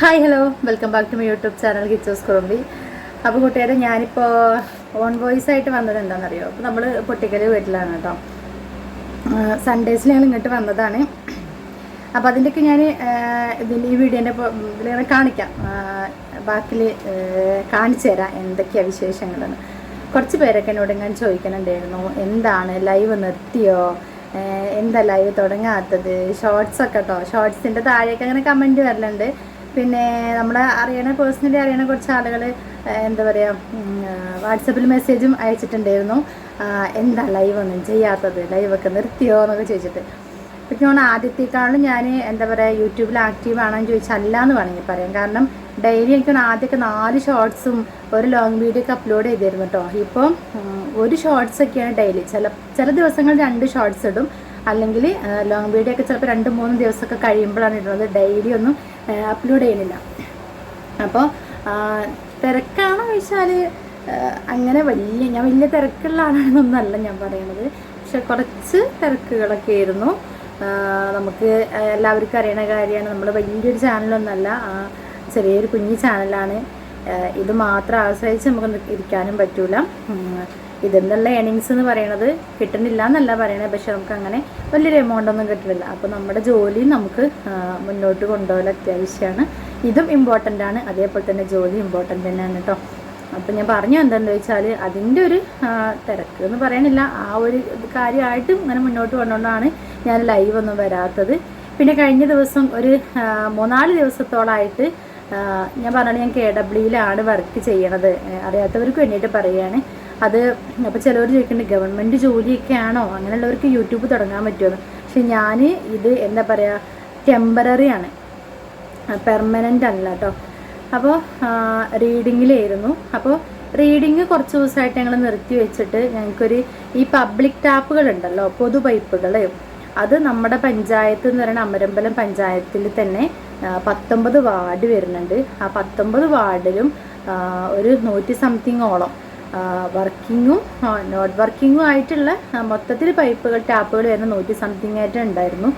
Hi hello welcome back to my YouTube channel കിച്ചോസ് കുറുമ്പി അപ്പോൾ കൂട്ടുകാരെ ഞാനിപ്പോൾ ഓൺ വോയിസ് ആയിട്ട് വന്നത് എന്താണെന്നറിയോ? അപ്പോൾ നമ്മൾ പൊട്ടിക്കൽ വീട്ടിലാണ് കേട്ടോ. സൺഡേസിൽ ഞങ്ങൾ ഇങ്ങോട്ട് വന്നതാണ്. അപ്പോൾ അതിന്റെയൊക്കെ ഞാൻ ഇതിന്റെ ഈ വീഡിയോന്റെ ഇതിലിങ്ങനെ കാണിക്കാം. ബാക്കിൽ കാണിച്ചു തരാം എന്തൊക്കെയാണ് വിശേഷങ്ങളെന്ന്. കുറച്ച് പേരൊക്കെ എന്നോട് ഞാൻ ചോദിക്കുന്നുണ്ടായിരുന്നു എന്താണ്? ലൈവ് നിർത്തിയോ? എന്താ ലൈവ് തുടങ്ങാത്തത്? ഷോർട്സ് ഒക്കെ കേട്ടോ. ഷോർട്സിന്റെ താഴെയൊക്കെ അങ്ങനെ കമന്റ് വരലുണ്ട്. പിന്നെ നമ്മളെ അറിയണ പേഴ്സണലി അറിയണ കുറച്ച് ആളുകൾ എന്താ പറയുക വാട്സപ്പിൽ മെസ്സേജും അയച്ചിട്ടുണ്ടായിരുന്നു. എന്താ ലൈവ് ഒന്നും ചെയ്യാത്തത്? ലൈവൊക്കെ നിർത്തിയോ എന്നൊക്കെ ചോദിച്ചിട്ട്. ഇപ്പം ഞാൻ ആദ്യത്തേക്കാളും ഞാൻ എന്താ പറയുക യൂട്യൂബിൽ ആക്റ്റീവ് ആണെന്ന് ചോദിച്ചാൽ അല്ല എന്ന് വേണമെങ്കിൽ പറയാം. കാരണം ഡെയിലി എനിക്ക് ആദ്യമൊക്കെ നാല് ഷോർട്സും ഒരു ലോങ് വീഡിയോ ഒക്കെ അപ്ലോഡ് ചെയ്തിരുന്നു കേട്ടോ ഇപ്പം ഒരു ഷോർട്സ് ഒക്കെയാണ് ഡെയിലി ചില ചില ദിവസങ്ങൾ രണ്ട് ഷോർട്സ് ഇടും. അല്ലെങ്കിൽ ലോങ് വീഡിയോ ഒക്കെ ചിലപ്പോൾ രണ്ട് മൂന്ന് ദിവസമൊക്കെ കഴിയുമ്പോഴാണ് ഇടുന്നത്. ഡെയിലി ഒന്നും അപ്ലോഡ് ചെയ്യുന്നില്ല. അപ്പോൾ തിരക്കാണോ ചോദിച്ചാൽ അങ്ങനെ വലിയ ഞാൻ വലിയ തിരക്കുള്ള ആളാണെന്നൊന്നല്ല ഞാൻ പറയണത്. പക്ഷെ കുറച്ച് തിരക്കുകളൊക്കെ ആയിരുന്നു. നമുക്ക് എല്ലാവർക്കും അറിയണ കാര്യമാണ്. നമ്മൾ വലിയൊരു ചാനലൊന്നല്ല ചെറിയൊരു കുഞ്ഞു ചാനലാണ്. ഇത് മാത്രം ആശ്രയിച്ച് നമുക്ക് ഇരിക്കാനും പറ്റൂല. ഇതിന്നുള്ള ഏണിങ്സ് എന്ന് പറയണത്? കിട്ടുന്നില്ല എന്നല്ല പറയണത് പക്ഷെ നമുക്ക് അങ്ങനെ വലിയൊരു എമൗണ്ട് ഒന്നും കിട്ടുന്നില്ല. അപ്പോൾ നമ്മുടെ ജോലി നമുക്ക് മുന്നോട്ട് കൊണ്ടുപോകൽ അത്യാവശ്യമാണ്. ഇതും ഇമ്പോർട്ടന്റ് ആണ്. അതേപോലെ തന്നെ ജോലി ഇമ്പോർട്ടന്റ് തന്നെയാണ് കേട്ടോ അപ്പം ഞാൻ പറഞ്ഞു എന്താണെന്ന് വെച്ചാൽ അതിന്റെ ഒരു തിരക്ക് എന്ന് പറയണില്ല. ആ ഒരു കാര്യമായിട്ടും ഇങ്ങനെ മുന്നോട്ട് കൊണ്ടുകൊണ്ടാണ് ഞാൻ ലൈവ് ഒന്നും വരാത്തത്. പിന്നെ കഴിഞ്ഞ ദിവസം ഒരു മൂന്നാൽ ദിവസത്തോളായിട്ട് ഞാൻ പറഞ്ഞു ഞാൻ കെ ഡബ്ല്യൂയിലാണ് വർക്ക് ചെയ്യണത്. അറിയാത്തവർക്ക് വേണ്ടിയിട്ട് പറയുകയാണ് അത് അപ്പോൾ ചിലവർ ചോദിക്കുന്നുണ്ട് ഗവൺമെന്റ് ജോലിയൊക്കെ ആണോ അങ്ങനെയുള്ളവർക്ക് യൂട്യൂബ് തുടങ്ങാൻ പറ്റുമെന്ന് പക്ഷെ ഞാൻ ഇത് എന്താ പറയുക ടെമ്പററി ആണ്. പെർമനന്റ് അല്ല കേട്ടോ അപ്പോൾ റീഡിങ്ങിലായിരുന്നു അപ്പോൾ റീഡിങ് കുറച്ച് ദിവസമായിട്ട് ഞങ്ങൾ നിർത്തി വെച്ചിട്ട് ഞങ്ങൾക്കൊരു ഈ പബ്ലിക് ടാപ്പുകളുണ്ടല്ലോ പൊതു പൈപ്പുകൾ അത് നമ്മുടെ പഞ്ചായത്ത് എന്ന് പറയുന്ന അമരമ്പലം പഞ്ചായത്തിൽ തന്നെ പത്തൊമ്പത് വാർഡ് വരുന്നുണ്ട്. ആ പത്തൊമ്പത് വാർഡിലും ഒരു നൂറ്റി സംതിങ്ങോളം വർക്കിങ്ങും നോട്ട് വർക്കിങ്ങും ആയിട്ടുള്ള മൊത്തത്തിൽ പൈപ്പുകൾ ടാപ്പുകൾ വരുന്ന നൂറ്റി സംതിങ് ആയിട്ട് ഉണ്ടായിരുന്നു.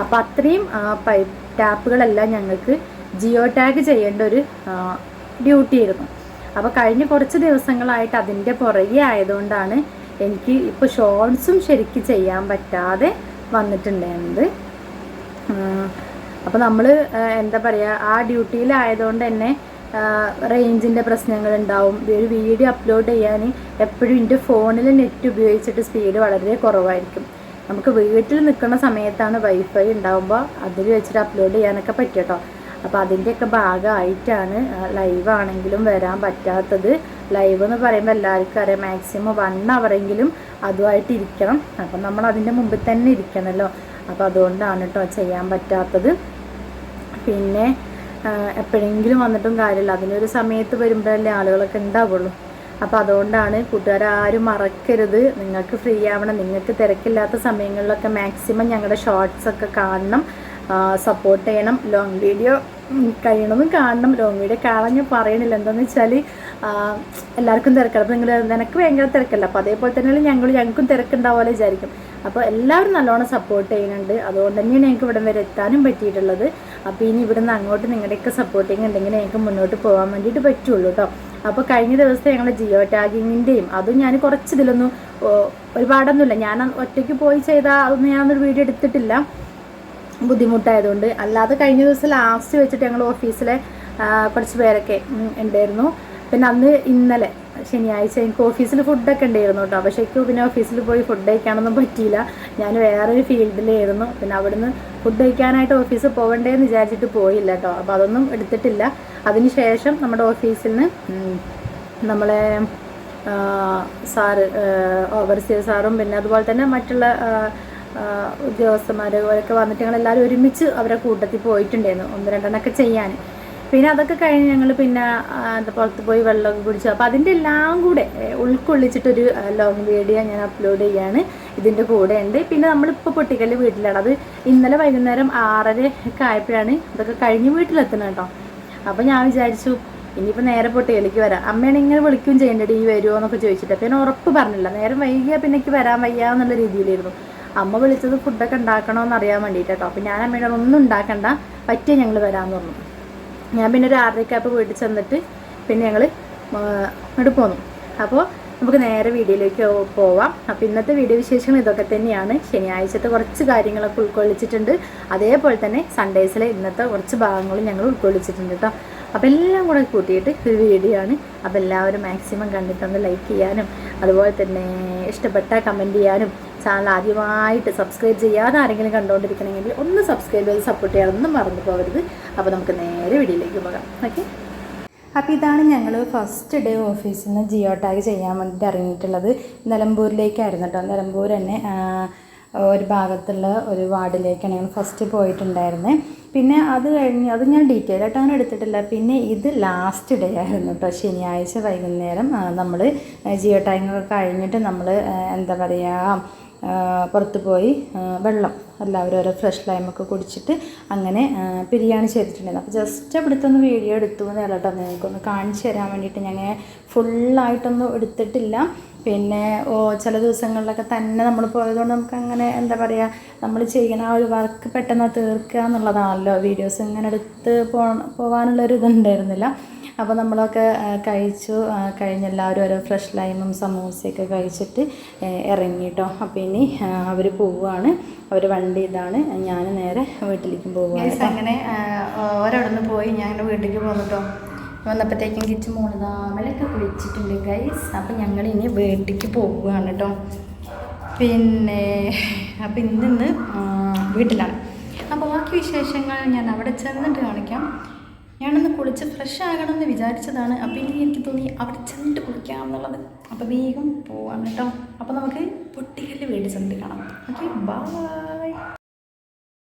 അപ്പം അത്രയും പൈപ്പ് ടാപ്പുകളെല്ലാം ഞങ്ങൾക്ക് ജിയോ ടാഗ് ചെയ്യേണ്ട ഒരു ഡ്യൂട്ടി ആയിരുന്നു. അപ്പോൾ കഴിഞ്ഞ കുറച്ച് ദിവസങ്ങളായിട്ട് അതിന്റെ പുറകെ ആയതുകൊണ്ടാണ് എനിക്ക് ഇപ്പോൾ ഷോർട്സും ശരിക്ക് ചെയ്യാൻ പറ്റാതെ വന്നിട്ടുണ്ടായിരുന്നത്. അപ്പോൾ നമ്മൾ എന്താ പറയുക ആ ഡ്യൂട്ടിയിലായതുകൊണ്ട് തന്നെ റേഞ്ചിന്റെ പ്രശ്നങ്ങൾ ഉണ്ടാവും ഒരു വീഡിയോ അപ്ലോഡ് ചെയ്യാൻ എപ്പോഴും എന്റെ ഫോണിൽ നെറ്റ് ഉപയോഗിച്ചിട്ട് സ്പീഡ് വളരെ കുറവായിരിക്കും. നമുക്ക് വീട്ടിൽ നിൽക്കുന്ന സമയത്താണ് വൈഫൈ ഉണ്ടാകുമ്പോൾ അതിൽ വെച്ചിട്ട് അപ്ലോഡ് ചെയ്യാനൊക്കെ പറ്റും കേട്ടോ അപ്പോൾ അതിന്റെയൊക്കെ ഭാഗമായിട്ടാണ് ലൈവ് ആണെങ്കിലും വരാൻ പറ്റാത്തത്. ലൈവ് എന്ന് പറയുമ്പോൾ എല്ലാവർക്കും അറിയാം മാക്സിമം വൺ അവറെങ്കിലും അതുമായിട്ട് ഇരിക്കണം. അപ്പം നമ്മൾ അതിന്റെ മുമ്പിൽ തന്നെ ഇരിക്കണമല്ലോ അപ്പോൾ അതുകൊണ്ടാണ് കേട്ടോ ചെയ്യാൻ പറ്റാത്തത്. പിന്നെ എപ്പോഴെങ്കിലും വന്നിട്ടും കാര്യമില്ല. അതിനൊരു സമയത്ത് വരുമ്പോഴല്ലേ ആളുകളൊക്കെ ഉണ്ടാവുള്ളൂ. അപ്പോൾ അതുകൊണ്ടാണ് കൂട്ടുകാരും മറക്കരുത്. നിങ്ങൾക്ക് ഫ്രീ ആവണം. നിങ്ങൾക്ക് തിരക്കില്ലാത്ത സമയങ്ങളിലൊക്കെ മാക്സിമം ഞങ്ങളുടെ ഷോർട്സ് ഒക്കെ കാണണം. സപ്പോർട്ട് ചെയ്യണം. ലോങ് വീഡിയോ കഴിയണമെന്ന് കാണണം. ലോങ് വീഡിയോ കാണാൻ ഞാൻ പറയണില്ല. എന്താണെന്ന് വെച്ചാൽ എല്ലാവർക്കും തിരക്കാണ്. അപ്പോൾ നിങ്ങൾ നിനക്ക് ഭയങ്കര തിരക്കല്ല? അപ്പോൾ അതേപോലെ തന്നെ ഞങ്ങൾ ഞങ്ങൾക്കും തിരക്കുണ്ടാവുമല്ലോ വിചാരിക്കും. അപ്പോൾ എല്ലാവരും നല്ലോണം സപ്പോർട്ട് ചെയ്യുന്നുണ്ട്. അതുകൊണ്ട് തന്നെയാണ് ഞങ്ങൾക്ക് ഇവിടെ വരെ എത്താനും പറ്റിയിട്ടുള്ളത്. അപ്പോൾ ഇനി ഇവിടുന്ന് അങ്ങോട്ട് നിങ്ങളുടെയൊക്കെ സപ്പോർട്ടിങ് ഉണ്ടെങ്കിൽ ഞങ്ങൾക്ക് മുന്നോട്ട് പോകാൻ വേണ്ടിയിട്ട് പറ്റുള്ളൂ കേട്ടോ അപ്പോൾ കഴിഞ്ഞ ദിവസം ഞങ്ങൾ ജിയോ ടാഗിങ്ങിന്റെയും അതും ഞാൻ കുറച്ച് ഇതിലൊന്നും ഒരുപാടൊന്നുമില്ല. ഞാൻ ഒറ്റയ്ക്ക് പോയി ചെയ്താൽ അതൊന്നും ഞാനൊരു വീഡിയോ എടുത്തിട്ടില്ല. ബുദ്ധിമുട്ടായതുകൊണ്ട്. അല്ലാതെ കഴിഞ്ഞ ദിവസം ലാസ്റ്റ് വെച്ചിട്ട് ഞങ്ങൾ ഓഫീസിലെ കുറച്ച് പേരൊക്കെ ഉണ്ടായിരുന്നു. പിന്നെ അന്ന് ഇന്നലെ ശനിയാഴ്ച എനിക്ക് ഓഫീസിൽ ഫുഡൊക്കെ ഉണ്ടായിരുന്നു കേട്ടോ. പക്ഷേ എനിക്ക് പിന്നെ ഓഫീസിൽ പോയി ഫുഡ് കഴിക്കാനൊന്നും പറ്റിയില്ല. ഞാൻ വേറൊരു ഫീൽഡിലായിരുന്നു. പിന്നെ അവിടുന്ന് ഫുഡ് കഴിക്കാനായിട്ട് ഓഫീസിൽ പോകണ്ടേന്ന് വിചാരിച്ചിട്ട് പോയില്ല കേട്ടോ. അപ്പോൾ അതൊന്നും എടുത്തിട്ടില്ല. അതിന് ശേഷം നമ്മുടെ ഓഫീസിൽ നിന്ന് നമ്മളെ സാറ് ഓവർസിയർ സാറും പിന്നെ അതുപോലെ തന്നെ മറ്റുള്ള ഉദ്യോഗസ്ഥന്മാർ അവരൊക്കെ വന്നിട്ട് ഞങ്ങൾ എല്ലാവരും ഒരുമിച്ച് അവരെ കൂട്ടത്തിൽ പോയിട്ടുണ്ടായിരുന്നു. ഒന്ന് രണ്ടെണ്ണമൊക്കെ ചെയ്യാൻ. പിന്നെ അതൊക്കെ കഴിഞ്ഞ് ഞങ്ങൾ പിന്നെ എന്താ പുറത്ത് പോയി വെള്ളമൊക്കെ കുടിച്ചു. അപ്പോൾ അതിന്റെ എല്ലാം കൂടെ ഉൾക്കൊള്ളിച്ചിട്ടൊരു ലോങ് വീഡിയോ ഞാൻ അപ്ലോഡ് ചെയ്യാണ്. ഇതിന്റെ കൂടെ ഉണ്ട്. പിന്നെ നമ്മളിപ്പോൾ പൊട്ടിക്കൽ വീട്ടിലാണ്. അത് ഇന്നലെ വൈകുന്നേരം ആറര ഒക്കെ ആയപ്പോഴാണ് ഇതൊക്കെ കഴിഞ്ഞ് വീട്ടിലെത്തുന്നത് കേട്ടോ അപ്പോൾ ഞാൻ വിചാരിച്ചു ഇനിയിപ്പോൾ നേരെ പൊട്ടിക്കലേക്ക് വരാം. അമ്മയാണ് ഇങ്ങനെ വിളിക്കുകയും ചെയ്യേണ്ടത് ഈ വരുമോ എന്നൊക്കെ ചോദിച്ചിട്ട്. പിന്നെ ഉറപ്പ് പറഞ്ഞില്ല. നേരം വൈകിയ പിന്നെ എനിക്ക് വരാൻ വയ്യ എന്നുള്ള രീതിയിലായിരുന്നു. അമ്മ വിളിച്ചത് ഫുഡൊക്കെ ഉണ്ടാക്കണമെന്ന് അറിയാൻ വേണ്ടിയിട്ട് കേട്ടോ അപ്പോൾ ഞാൻ അമ്മയുടെ ഒന്നും ഉണ്ടാക്കണ്ട. പറ്റിയ ഞങ്ങൾ വരാമെന്ന് പറഞ്ഞു. ഞാൻ പിന്നെ ഒരു ആറരക്കാപ്പ് വീട്ടിൽ ചെന്നിട്ട് പിന്നെ ഞങ്ങൾ അങ്ങോട്ട് പോന്നു. അപ്പോൾ നമുക്ക് നേരെ വീഡിയോയിലേക്ക് പോവാം. അപ്പോൾ ഇന്നത്തെ വീഡിയോ വിശേഷങ്ങൾ ഇതൊക്കെ തന്നെയാണ്. ശനിയാഴ്ചത്തെ കുറച്ച് കാര്യങ്ങളൊക്കെ ഉൾക്കൊള്ളിച്ചിട്ടുണ്ട്. അതേപോലെ തന്നെ സൺഡേസിലെ ഇന്നത്തെ കുറച്ച് ഭാഗങ്ങളും ഞങ്ങൾ ഉൾക്കൊള്ളിച്ചിട്ടുണ്ട് കേട്ടോ അപ്പോൾ എല്ലാം കൂടെ കൂട്ടിയിട്ട് ഒരു വീഡിയോ ആണ്. അപ്പോൾ എല്ലാവരും മാക്സിമം കണ്ടിട്ടൊന്ന് ലൈക്ക് ചെയ്യാനും അതുപോലെ തന്നെ ഇഷ്ടപ്പെട്ട കമന്റ് ചെയ്യാനും ചാനൽ ആദ്യമായിട്ട് സബ്സ്ക്രൈബ് ചെയ്യാതെ ആരെങ്കിലും കണ്ടുകൊണ്ടിരിക്കണമെങ്കിൽ ഒന്ന് സബ്സ്ക്രൈബ് ചെയ്ത് സപ്പോർട്ട് ചെയ്യാനൊന്നും മറന്നു പോകരുത്. അപ്പോൾ നമുക്ക് നേരെ വീഡിയോയിലേക്ക് പോകാം. ഓക്കെ അപ്പോൾ ഇതാണ് ഞങ്ങൾ ഫസ്റ്റ് ഡേ ഓഫീസിൽ നിന്ന് ജിയോ ടാഗ് ചെയ്യാൻ വേണ്ടിയിട്ട് ഇറങ്ങിയിട്ടുള്ളത്. നിലമ്പൂരിലേക്കായിരുന്നു കേട്ടോ. നിലമ്പൂർ തന്നെ ഒരു ഭാഗത്തുള്ള ഒരു വാർഡിലേക്കാണ് ഞങ്ങൾ ഫസ്റ്റ് പോയിട്ടുണ്ടായിരുന്നത് പിന്നെ അത് കഴിഞ്ഞ് അത് ഞാൻ ഡീറ്റെയിൽ ആയിട്ട് അങ്ങനെ എടുത്തിട്ടില്ല. പിന്നെ ഇത് ലാസ്റ്റ് ഡേ ആയിരുന്നു കേട്ടോ. ശനിയാഴ്ച വൈകുന്നേരം നമ്മൾ ജിയോ ടാഗ് കഴിഞ്ഞിട്ട് നമ്മൾ എന്താ പറയുക പുറത്ത് പോയി വെള്ളം എല്ലാവരും ഓരോ ഫ്രഷ് ലൈമൊക്കെ കുടിച്ചിട്ട് അങ്ങനെ ബിരിയാണി ചെയ്തിട്ടുണ്ടായിരുന്നു. അപ്പോൾ ജസ്റ്റ് അവിടുത്തെ ഒന്ന് വീഡിയോ എടുത്തു എന്ന് കേട്ടോ നിങ്ങൾക്കൊന്ന് കാണിച്ചു തരാൻ വേണ്ടിയിട്ട് ഞാൻ ഫുള്ളായിട്ടൊന്നും എടുത്തിട്ടില്ല. പിന്നെ ഓ ചില ദിവസങ്ങളിലൊക്കെ തന്നെ നമ്മൾ പോയതുകൊണ്ട് നമുക്ക് അങ്ങനെ എന്താ പറയുക നമ്മൾ ചെയ്യുന്ന ആ ഒരു വർക്ക് പെട്ടെന്ന് തീർക്കുക എന്നുള്ളതാണല്ലോ. വീഡിയോസ് ഇങ്ങനെ എടുത്ത് പോ പോകാനുള്ളൊരു ഇതുണ്ടായിരുന്നില്ല. അപ്പോൾ നമ്മളൊക്കെ കഴിച്ചു. കഴിഞ്ഞ എല്ലാവരും ഓരോ ഫ്രഷ് ലൈമും സമൂസയൊക്കെ കഴിച്ചിട്ട് ഇറങ്ങി കേട്ടോ അപ്പോൾ ഇനി അവർ പോവുകയാണ് അവർ വണ്ടി ഇതാണ്. ഞാൻ നേരെ വീട്ടിലേക്ക് പോവുകയാണ് അങ്ങനെ ഒരവിടെ നിന്ന് പോയി. ഞാൻ എന്റെ വീട്ടിലേക്ക് പോന്നിട്ടോ വന്നപ്പോഴത്തേക്കും കിച്ച് മോളിതാ അവലൊക്കെ കുളിച്ചിട്ടുണ്ട് ഗൈസ് അപ്പം ഞങ്ങൾ ഇനി വീട്ടിലേക്ക് പോവുകയാണ് കേട്ടോ പിന്നെ അപ്പം ഇന്ന് വീട്ടിലാണ്. അപ്പോൾ ബാക്കി വിശേഷങ്ങൾ ഞാൻ അവിടെ ചെന്നിട്ട് കാണിക്കാം. ഞാനൊന്ന് കുളിച്ച് ഫ്രഷ് ആകണം എന്ന് വിചാരിച്ചതാണ്. അപ്പോൾ ഇനി എനിക്ക് തോന്നി അവിടെ ചെന്നിട്ട് കുളിക്കാം എന്നുള്ളത് അപ്പോൾ വേഗം പോവാണ് കേട്ടോ. അപ്പോൾ നമുക്ക് പൊട്ടിക്കല്ല് വേണ്ടി ചെന്നിട്ട് കാണാം. ഓക്കെ ബായ്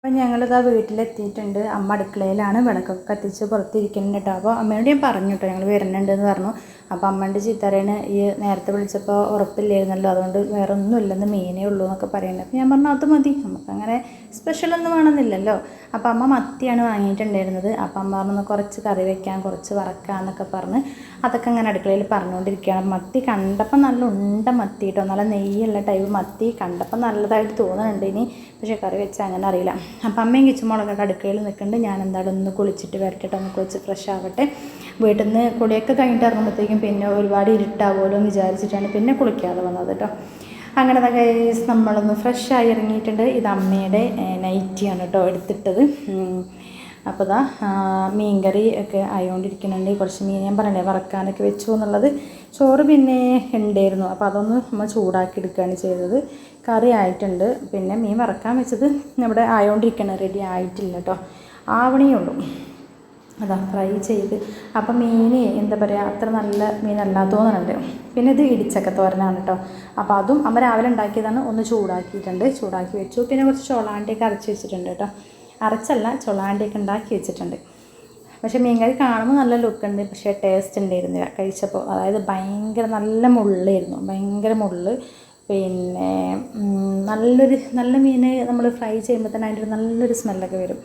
അപ്പം ഞങ്ങളിതാ വീട്ടിലെത്തിയിട്ടുണ്ട്. അമ്മ അടുക്കളയിലാണ്. വിളക്കൊക്കെ കത്തിച്ച് പുറത്തിരിക്കുന്നുണ്ട് കേട്ടോ അപ്പോൾ അമ്മയോട് ഞാൻ പറഞ്ഞു കേട്ടോ ഞങ്ങൾ വരുന്നുണ്ട് എന്ന് പറഞ്ഞു. അപ്പോൾ അമ്മേന്റെ ചിത്തറയാണ് ഈ നേരത്തെ വിളിച്ചപ്പോൾ ഉറപ്പില്ലായിരുന്നല്ലോ. അതുകൊണ്ട് വേറെ ഒന്നും ഇല്ലെന്ന് മീനേ ഉള്ളൂ എന്നൊക്കെ പറയുന്നത്. അപ്പോൾ ഞാൻ പറഞ്ഞു അത് മതി. നമുക്കങ്ങനെ സ്പെഷ്യലൊന്നും വേണമെന്നില്ലല്ലോ. അപ്പോൾ അമ്മ മത്തിയാണ് വാങ്ങിയിട്ടുണ്ടായിരുന്നത്. അപ്പോൾ അമ്മ പറഞ്ഞു കുറച്ച് കറി വെക്കാൻ കുറച്ച് വറക്കാം എന്നൊക്കെ പറഞ്ഞ് അതൊക്കെ അങ്ങനെ അടുക്കളയിൽ പറഞ്ഞുകൊണ്ടിരിക്കുകയാണ്. മത്തി കണ്ടപ്പോൾ നല്ല ഉണ്ട മത്തി കേട്ടോ നല്ല നെയ്യുള്ള ടൈപ്പ് മത്തി കണ്ടപ്പോൾ നല്ലതായിട്ട് തോന്നുന്നുണ്ട് ഇനി. പക്ഷേ കറി വെച്ചാൽ അങ്ങനെ അറിയില്ല. അപ്പം അമ്മയും കിച്ചുമോളൊക്കെ അടുക്കളയിൽ നിൽക്കുന്നുണ്ട്. ഞാൻ എന്തായാലും ഒന്ന് കുളിച്ചിട്ട് വരട്ടെ ഒന്ന് കുളിച്ച് ഫ്രഷ് ആവട്ടെ. വീട്ടിൽ നിന്ന് കുളിയൊക്കെ കഴിഞ്ഞിട്ട് ഇറങ്ങുമ്പോഴത്തേക്കും പിന്നെ ഒരുപാട് ഇരുട്ടാവുമല്ലോ എന്ന് വിചാരിച്ചിട്ടാണ് പിന്നെ കുളിക്കാതെ വന്നത് കേട്ടോ. അങ്ങനെ നമ്മളൊന്ന് ഫ്രഷ് ആയി ഇറങ്ങിയിട്ടുണ്ട്. ഇത് അമ്മയുടെ നൈറ്റിയാണ് കേട്ടോ എടുത്തിട്ടത്. അപ്പോൾ ഇതാ മീൻകറി ഒക്കെ ആയിക്കൊണ്ടിരിക്കുന്നുണ്ട് കുറച്ച് മീൻ ഞാൻ പറഞ്ഞില്ലേ വറക്കാനൊക്കെ വെച്ചു എന്നുള്ളത്. ചോറ് പിന്നെ ഉണ്ടായിരുന്നു അപ്പോൾ അതൊന്ന് നമ്മൾ ചൂടാക്കി എടുക്കുകയാണ് ചെയ്തത്. കറി ആയിട്ടുണ്ട്. പിന്നെ മീൻ വറക്കാൻ വെച്ചത് നമ്മുടെ ആയോണ്ടിരിക്കണം റെഡി ആയിട്ടില്ല കേട്ടോ ആവണേ ഉള്ളൂ അതാ ഫ്രൈ ചെയ്ത്. അപ്പം മീൻ എന്താ പറയുക അത്ര നല്ല മീനല്ല തോന്നുന്നുണ്ട് പിന്നെ ഇത് ഇടിച്ചക്ക തോരനാണ് കേട്ടോ അപ്പോൾ അതും അമ്മ രാവിലെ ഉണ്ടാക്കിയതാണ് ഒന്ന് ചൂടാക്കിയിട്ടുണ്ട്. ചൂടാക്കി വെച്ചു. പിന്നെ കുറച്ച് ചോളാണ്ടിയൊക്കെ അരച്ച് വെച്ചിട്ടുണ്ട് കേട്ടോ അരച്ചല്ല ചൊളാണ്ടിയൊക്കെ ഉണ്ടാക്കി വെച്ചിട്ടുണ്ട്. പക്ഷേ മീൻകറി കാണുമ്പോൾ നല്ല ലുക്കുണ്ട് പക്ഷേ ടേസ്റ്റ് ഉണ്ടായിരുന്നില്ല. കഴിച്ചപ്പോൾ അതായത് ഭയങ്കര നല്ല മുള്ളായിരുന്നു ഭയങ്കര മുള്ള്. പിന്നെ നല്ലൊരു നല്ല മീൻ നമ്മൾ ഫ്രൈ ചെയ്യുമ്പോൾ തന്നെ അതിന്റെ ഒരു നല്ലൊരു സ്മെല്ലൊക്കെ വരും.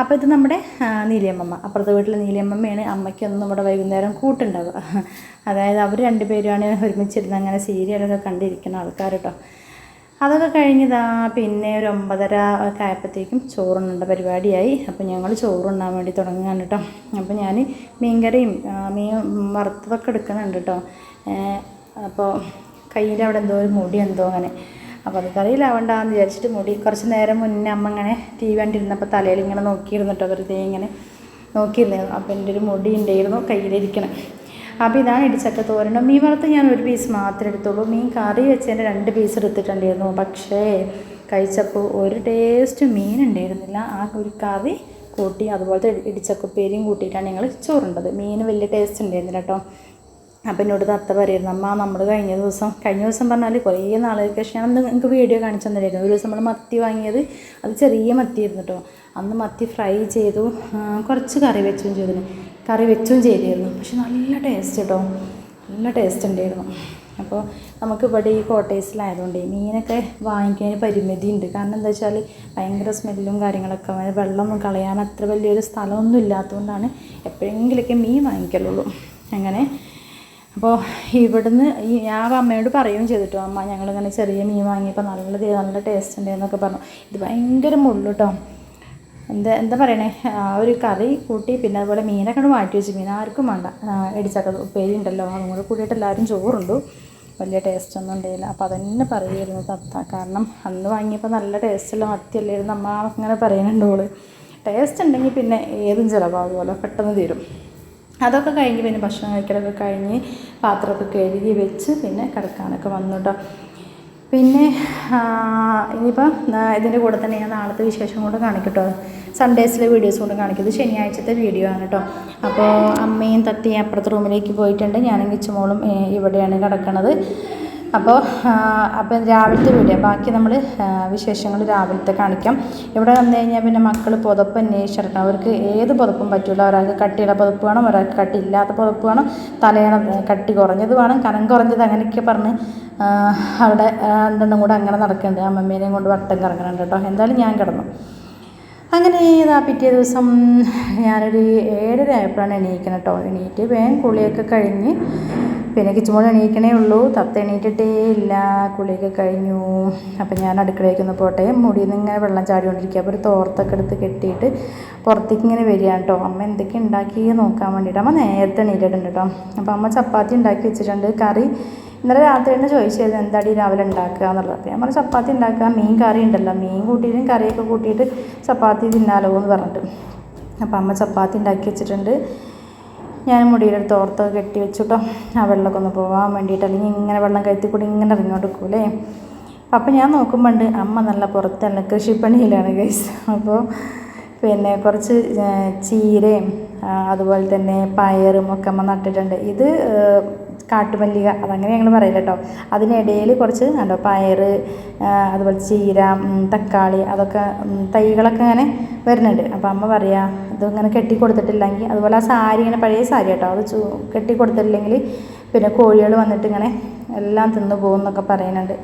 അപ്പോൾ ഇത് നമ്മുടെ നീലിയമ്മമ്മ അപ്പുറത്തെ വീട്ടിലെ നീലിയമ്മമ്മയാണ് അമ്മയ്ക്കൊന്നും നമ്മുടെ വൈകുന്നേരം കൂട്ടുണ്ടാവുക. അതായത് അവർ രണ്ടുപേരുമാണ് ഒരുമിച്ചിരുന്ന് അങ്ങനെ സീരിയലൊക്കെ കണ്ടിരിക്കുന്ന ആൾക്കാർ കേട്ടോ. അതൊക്കെ കഴിഞ്ഞതാ പിന്നെ ഒരു ഒമ്പതര ഒക്കെ ആയപ്പോഴത്തേക്കും ചോറുണ്ണേണ്ട പരിപാടിയായി. അപ്പോൾ ഞങ്ങൾ ചോറുണ്ണാൻ വേണ്ടി തുടങ്ങുകയാണ് കേട്ടോ അപ്പോൾ ഞാൻ മീൻകറിയും മീൻ വറുത്തതൊക്കെ എടുക്കുന്നുണ്ട് കേട്ടോ അപ്പോൾ കയ്യിൽ അവിടെ എന്തോ ഒരു മുടി എന്തോ അങ്ങനെ. അപ്പോൾ അത് കറിയിലാവണ്ടെന്ന് വിചാരിച്ചിട്ട് മുടി കുറച്ച് നേരം മുന്നേ അമ്മ ഇങ്ങനെ ടി വി കണ്ടിരുന്നപ്പോൾ തലയിൽ ഇങ്ങനെ നോക്കിയിരുന്നു കേട്ടോ വെറുതെ ഇങ്ങനെ നോക്കിയിരുന്നു. അപ്പോൾ എന്റെ ഒരു മുടി ഉണ്ടായിരുന്നു കയ്യിലിരിക്കണം. അപ്പോൾ ഇതാണ് ഇടിച്ചക്ക തോരണം. മീൻ വറുത്ത് ഞാൻ ഒരു പീസ് മാത്രമേ എടുത്തുള്ളൂ. മീൻ കറി വെച്ചതിന്റെ രണ്ട് പീസ് എടുത്തിട്ടുണ്ടായിരുന്നു. പക്ഷേ കഴിച്ചപ്പോൾ ഒരു ടേസ്റ്റ് മീൻ ഉണ്ടായിരുന്നില്ല. ആ ഒരു കറി കൂട്ടി അതുപോലത്തെ ഇടിച്ചക്കപ്പേരിയും കൂട്ടിയിട്ടാണ് ഞങ്ങൾ ചോറുണ്ടത്. മീൻ വലിയ ടേസ്റ്റ് ഉണ്ടായിരുന്നില്ല കേട്ടോ അപ്പം എന്നോട് തത്ത പറയുന്നു അമ്മ നമ്മൾ കഴിഞ്ഞ ദിവസം കഴിഞ്ഞ ദിവസം പറഞ്ഞാൽ കുറേ നാളുകൾക്ക് ശേഷം ഞാൻ നിങ്ങൾക്ക് വീഡിയോ കാണിച്ചു തന്നില്ലായിരുന്നു ഒരു ദിവസം നമ്മൾ മത്തി വാങ്ങിയത് അത് ചെറിയ മത്തിയായിരുന്നു കേട്ടോ അന്ന് മത്തി ഫ്രൈ ചെയ്തു. കുറച്ച് കറി വെച്ചും ചെയ്തിന് കറി വെച്ചും ചെയ്തിരുന്നു. പക്ഷെ നല്ല ടേസ്റ്റ് കേട്ടോ നല്ല ടേസ്റ്റ് ഉണ്ടായിരുന്നു. അപ്പോൾ നമുക്ക് ഇവിടെ ഈ കോട്ടേഴ്സിലായതുകൊണ്ട് മീനൊക്കെ വാങ്ങിക്കാൻ പരിമിതി ഉണ്ട് കാരണം എന്താ വെച്ചാൽ ഭയങ്കര സ്മെല്ലും കാര്യങ്ങളൊക്കെ. വെള്ളം കളയാൻ അത്ര വലിയൊരു സ്ഥലമൊന്നും ഇല്ലാത്തതുകൊണ്ടാണ് എപ്പോഴെങ്കിലൊക്കെ മീൻ വാങ്ങിക്കലുള്ളൂ. അങ്ങനെ. അപ്പോൾ ഇവിടുന്ന് ഈ ഞാൻ അമ്മയോട് പറയുകയും ചെയ്തിട്ടോ അമ്മ ഞങ്ങളിങ്ങനെ ചെറിയ മീൻ വാങ്ങിയപ്പോൾ നല്ല നല്ല ടേസ്റ്റ് ഉണ്ട് എന്നൊക്കെ പറഞ്ഞു. ഇത് ഭയങ്കര മുള്ളു കേട്ടോ എന്താ എന്താ പറയണേ? ഒരു കറി കൂട്ടി പിന്നെ അതുപോലെ മീനൊക്കെ ഒന്ന് മാറ്റി വെച്ച്. മീൻ ആർക്കും വേണ്ട. ഇടിച്ചക്ക ഉപ്പേരി ഉണ്ടല്ലോ അതും കൂടെ കൂടിയിട്ട് എല്ലാവരും ചോറുണ്ടു. വലിയ ടേസ്റ്റ് ഒന്നും ഉണ്ടായില്ല. അപ്പോൾ അതന്നെ പറയുമായിരുന്നു തത്ത കാരണം അന്ന് വാങ്ങിയപ്പോൾ നല്ല ടേസ്റ്റുള്ള മത്തിയല്ലായിരുന്നു. അമ്മ അങ്ങനെ പറയുന്നുണ്ട് ഓൾ. ടേസ്റ്റ് ഉണ്ടെങ്കിൽ പിന്നെ ഏതും ചിലവാകുമല്ലോ പെട്ടെന്ന് തീരും. അതൊക്കെ കഴിഞ്ഞ് പിന്നെ ഭക്ഷണം കഴിക്കലൊക്കെ കഴിഞ്ഞ് പാത്രമൊക്കെ കഴുകി വെച്ച് പിന്നെ കിടക്കാനൊക്കെ വന്നു കേട്ടോ പിന്നെ ഇനിയിപ്പം ഇതിന്റെ കൂടെ തന്നെ ഞാൻ നാളത്തെ വിശേഷം കൂടെ കാണിക്കട്ടോ. കേട്ടോ സൺഡേസിലെ വീഡിയോസ് കൊണ്ട് കാണിക്കും ഇത് ശനിയാഴ്ചത്തെ വീഡിയോ ആണ് കേട്ടോ അപ്പോൾ അമ്മയും തത്തിയും അപ്പുറത്തെ റൂമിലേക്ക് പോയിട്ടുണ്ട്. ഞാനും കിച്ചുമോളും ഇവിടെയാണ് കിടക്കണത്. അപ്പോൾ അപ്പം രാവിലത്തെ വീഡിയോ. ബാക്കി നമ്മൾ വിശേഷങ്ങൾ രാവിലത്തെ കാണിക്കാം. ഇവിടെ വന്നു കഴിഞ്ഞാൽ പിന്നെ മക്കൾ പുതപ്പ് അന്വേഷിച്ചിടണം അവർക്ക് ഏത് പുതപ്പും പറ്റില്ല ഒരാൾക്ക് കട്ടിയുള്ള പുതപ്പ് വേണം ഒരാൾക്ക് കട്ടിയില്ലാത്ത പുതപ്പ് വേണം. തലയണ കട്ടി കുറഞ്ഞത് വേണം കനം കുറഞ്ഞത് അങ്ങനെയൊക്കെ പറഞ്ഞ് അവിടെ രണ്ടെണ്ണം കൂടെ അങ്ങനെ നടക്കുന്നുണ്ട്. അമ്മമ്മേനെയും കൊണ്ട് വട്ടം കറങ്ങുന്നുണ്ട് കേട്ടോ. എന്തായാലും ഞാൻ കിടന്നു. അങ്ങനെ ഇതാ പിറ്റേ ദിവസം ഞാനൊരു ഏഴര ആയപ്പോഴാണ് എണീക്കണം കേട്ടോ. എണീറ്റ് വേഗം കുളിയൊക്കെ കഴിഞ്ഞ് പിന്നെ കിച്ചുമോൾ എണീക്കണേ ഉള്ളൂ. തത്ത എണീറ്റിട്ടേ ഇല്ല. കുളിയൊക്കെ കഴിഞ്ഞു. അപ്പം ഞാൻ അടുക്കളയ്ക്ക് ഒന്ന് പോട്ടെ. മുടിയിൽ നിന്ന് ഇങ്ങനെ വെള്ളം ചാടിക്കൊണ്ടിരിക്കുക. അപ്പോൾ ഒരു തോർത്തൊക്കെ എടുത്ത് കെട്ടിയിട്ട് പുറത്തേക്ക് ഇങ്ങനെ വരികയാണ് കേട്ടോ. അമ്മ എന്തൊക്കെ ഉണ്ടാക്കി നോക്കാൻ വേണ്ടിയിട്ട്. അമ്മ നേരത്തെ എണീറ്റിട്ടുണ്ട് കേട്ടോ. അപ്പോൾ അമ്മ ചപ്പാത്തി ഉണ്ടാക്കി വെച്ചിട്ടുണ്ട്. കറി ഇന്നലെ രാത്രി തന്നെ ചോദിച്ചായിരുന്നു എന്താടി രാവിലെ ഉണ്ടാക്കുക എന്നുള്ളത്. അപ്പോൾ ഞാൻ പറഞ്ഞു ചപ്പാത്തി ഉണ്ടാക്കുക. മീൻ കറി ഉണ്ടല്ലോ. മീൻ കൂട്ടിയിട്ടും കറിയൊക്കെ കൂട്ടിയിട്ട് ചപ്പാത്തി തിന്നാലോ എന്ന് പറഞ്ഞിട്ട്. അപ്പോൾ അമ്മ ചപ്പാത്തി ഉണ്ടാക്കി വെച്ചിട്ടുണ്ട്. ഞാൻ മുടിയിലൊരു തോർത്ത് കെട്ടി വെച്ചു കേട്ടോ ആ വെള്ളമൊക്കെ ഒന്ന് പോകാൻ വേണ്ടിയിട്ട്. അല്ലെങ്കിൽ ഇങ്ങനെ വെള്ളം കയറ്റി കൂടി ഇങ്ങനെ ഇറങ്ങിക്കൊണ്ട് നിൽക്കൂലേ അപ്പം ഞാൻ നോക്കുമ്പോണ്ട് അമ്മ നല്ല പുറത്തല്ല കൃഷിപ്പണിയിലാണ് ഗൈസ് അപ്പോൾ പിന്നെ കുറച്ച് ചീരയും അതുപോലെ തന്നെ പയറും ഒക്കെ അമ്മ നട്ടിട്ടുണ്ട്. ഇത് കാട്ടുമല്ലിക അതങ്ങനെ ഞങ്ങൾ പറയില്ല കേട്ടോ അതിനിടയിൽ കുറച്ച് കണ്ടോ പയറ് അതുപോലെ ചീര തക്കാളി അതൊക്കെ തൈകളൊക്കെ ഇങ്ങനെ വരുന്നുണ്ട്. അപ്പോൾ അമ്മ പറയാ ഇതിങ്ങനെ കെട്ടി കൊടുത്തിട്ടില്ലെങ്കിൽ അതുപോലെ ആ സാരി ഇങ്ങനെ പഴയ സാരി കേട്ടോ അത് ചൂ കെട്ടി കൊടുത്തിട്ടില്ലെങ്കിൽ പിന്നെ കോഴികൾ വന്നിട്ട് ഇങ്ങനെ എല്ലാം തിന്നു പോകും എന്നൊക്കെ പറയുന്നുണ്ട്.